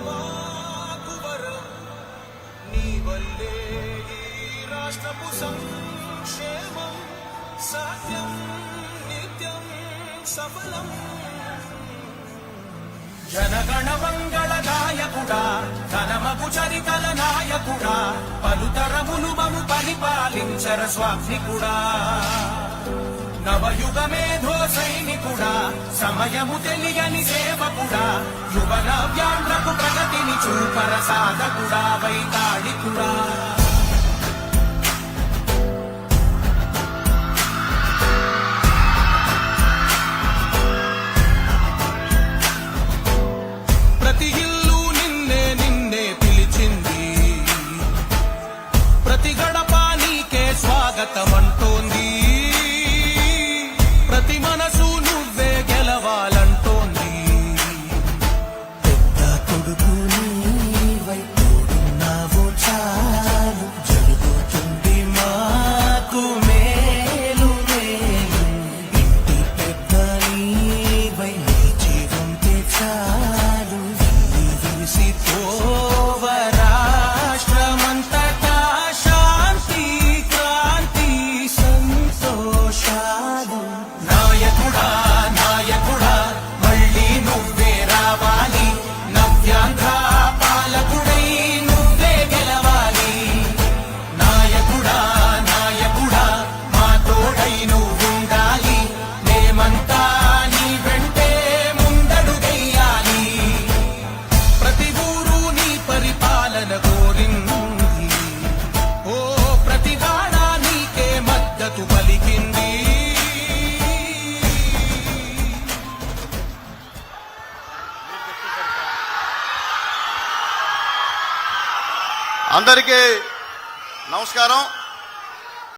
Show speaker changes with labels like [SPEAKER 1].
[SPEAKER 1] మాకు వరం నీ వల్లే ఈ రాష్ట్రపు సంక్షేమం సాధ్యం నిత్యం సఫలం. జనగణ మంగళ నాయకుడా ధనమగు చరితల నాయకుడా పలుతరములు మము పరిపాలించర స్వామికుడా నవయుగ మేధో సైనికుడా సమయము తెలియని సేవకుడా యువన వ్యాంధ్రపు Tamar.
[SPEAKER 2] అందరికీ నమస్కారం.